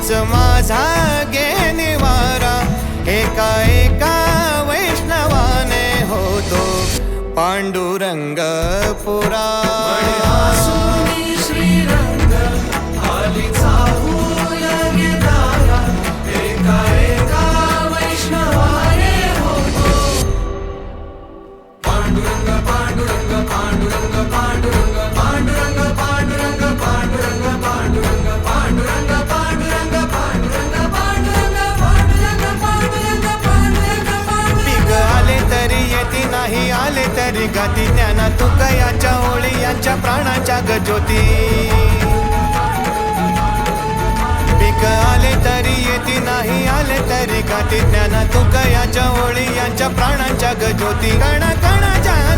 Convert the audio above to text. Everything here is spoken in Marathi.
हाच माझा गे निवारा एका एका वैष्णवाने होतो पांडुरंग पुरा. निघाती ज्ञाना तुका याच्या ओळी यांच्या प्राणाच्या गजोती. पिक आले तरी येती नाही आले तरी गाती ज्ञाना तुका याच्या ओळी यांच्या प्राणांच्या गजोती. गणा गणाच्या